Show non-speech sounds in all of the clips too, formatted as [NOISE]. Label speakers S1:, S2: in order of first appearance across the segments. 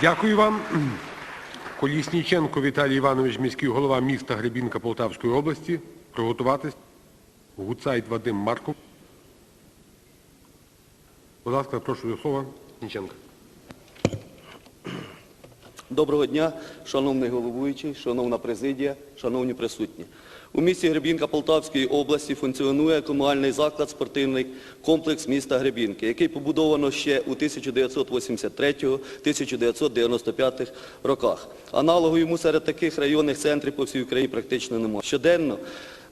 S1: Дякую вам. [CLEARS THROAT] Колісніченко Віталій Іванович, міський голова міста Гребінка Полтавської області. Приготуватись. Гуцайт Вадим Марков. Будь ласка, прошу до слова. Ніченко.
S2: Доброго дня, шановний головуючий, шановна президія, шановні присутні. У місті Гребінка Полтавської області функціонує комунальний заклад спортивний комплекс міста Гребінки, який побудовано ще у 1983-1995 роках. Аналогу йому серед таких районних центрів по всій Україні практично немає. Щоденно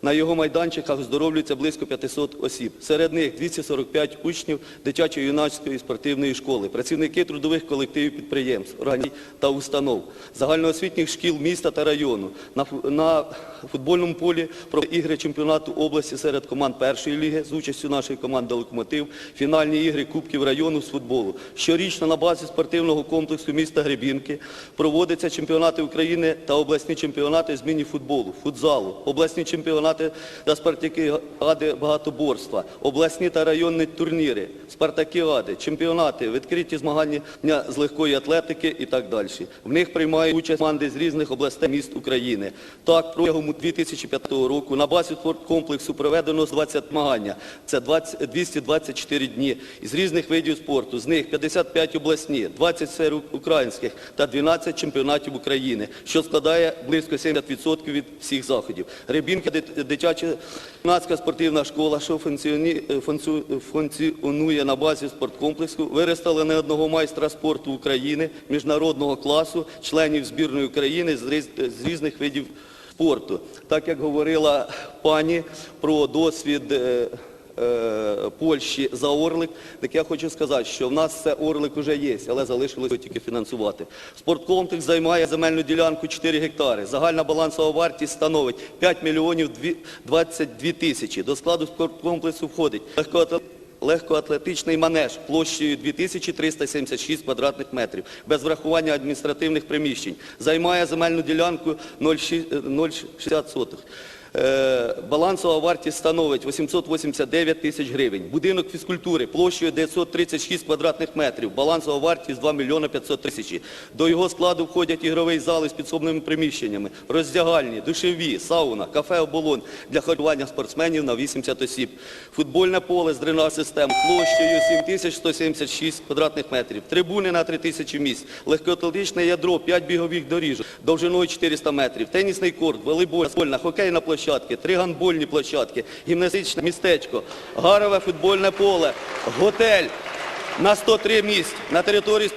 S2: на його майданчиках оздоровлюється близько 500 осіб. Серед них 245 учнів дитячо-юнацької спортивної школи, працівники трудових колективів підприємств, організацій та установ, загальноосвітніх шкіл міста та району. На, футбольному полі про ігри чемпіонату області серед команд першої ліги з участю нашої команди «Локомотив», фінальні ігри Кубків району з футболу. Щорічно на базі спортивного комплексу міста Гребінки проводяться чемпіонати України та обласні чемпіонати з міні-футболу, футзалу, обласні чемпіонати та спартакіади багатоборства, обласні та районні турніри, спартакіади, чемпіонати, відкриті змагання з легкої атлетики і так далі. В них приймають участь команди з різних областей міст України. Так, протягом 2005 року на базі спорткомплексу проведено 20 змагання. Це 20 224 дні із різних видів спорту. З них 55 обласні, 20 сфер українських та 12 чемпіонатів України, що складає близько 70% від всіх заходів. Рибінка дитяча юнацька спортивна школа, що функціонує на базі спорткомплексу, виростали не одного майстра спорту України міжнародного класу, членів збірної України з різних видів спорту. Так як говорила пані про досвід е, Польщі за Орлик, так я хочу сказати, що в нас це Орлик вже є, але залишилось його тільки фінансувати. Спорткомплекс займає земельну ділянку 4 гектари. Загальна балансова вартість становить 5 мільйонів 22 тисячі. До складу спорткомплексу входить легкоатлетичний Легкоатлетичний манеж площею 2376 квадратних метрів, без врахування адміністративних приміщень. Займає земельну ділянку 0,60 сотих. Е, Балансова вартість становить 889 тисяч гривень. Будинок фізкультури площею 936 квадратних метрів. Балансова вартість 2 мільйони 500 тисяч. До його складу входять ігровий зал із підсобними приміщеннями, роздягальні, душеві, сауна, кафе «Оболонь» для харчування спортсменів на 80 осіб. Футбольне поле з дренаж систем площею 7176 квадратних метрів. Трибуни на 3000 місць. Легкоатлетичне ядро, 5 бігових доріжок, довжиною 400 метрів. Тенісний корт, волейбольна, хокейна площадки, три гандбольні площадки, гімнастичне містечко, гарове футбольне поле, готель. На 103 місць. На території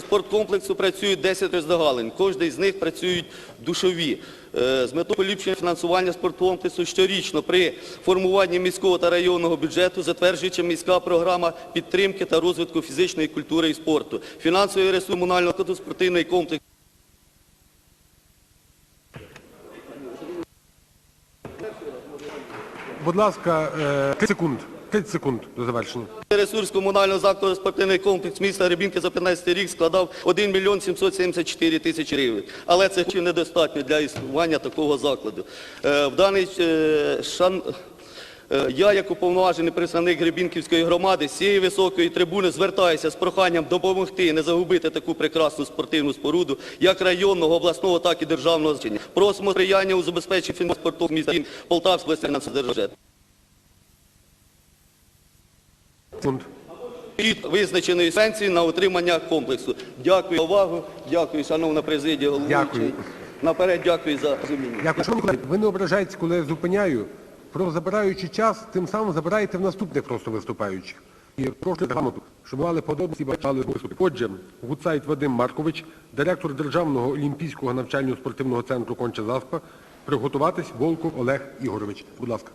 S2: спорткомплексу працюють 10 роздогалень. Кожний з них працюють душові. Е, З метою поліпшення фінансування спорткомплексу щорічно при формуванні міського та районного бюджету затверджується міська програма підтримки та розвитку фізичної культури і спорту. Фінансовий ресурс комунального спортивний комплекс
S1: Будь ласка, е, 30 секунд. 30 секунд до завершення.
S2: Ресурс комунального закладу спортивний комплекс міста Рибінки за 15 рік складав 1 мільйон 774 тисячі гривень. Але це недостатньо для існування такого закладу. Е, В даний е, шан... е, Я, як уповноважений представник Гребінківської громади, з цієї високої трибуни звертаюся з проханням допомогти не загубити таку прекрасну спортивну споруду, як районного, обласного, так і державного значення. Просимо сприяння у забезпеченні фінансового міста Полтавського.
S1: Секунд.
S2: від визначеної субвенції на утримання комплексу. Дякую за увагу, дякую, шановна президія, головуючий. Наперед дякую за розуміння.
S1: Дякую. Ви не ображайтеся, коли я зупиняю. Просто забираючи час, тим самим забираєте в наступних просто виступаючих. І прошу грамоту, щоб мали подобності і бачали виступи. Отже, Гуцайт Вадим Маркович, директор Державного олімпійського навчально-спортивного центру Конча Заспа, приготуватись Волков Олег Ігорович. Будь ласка.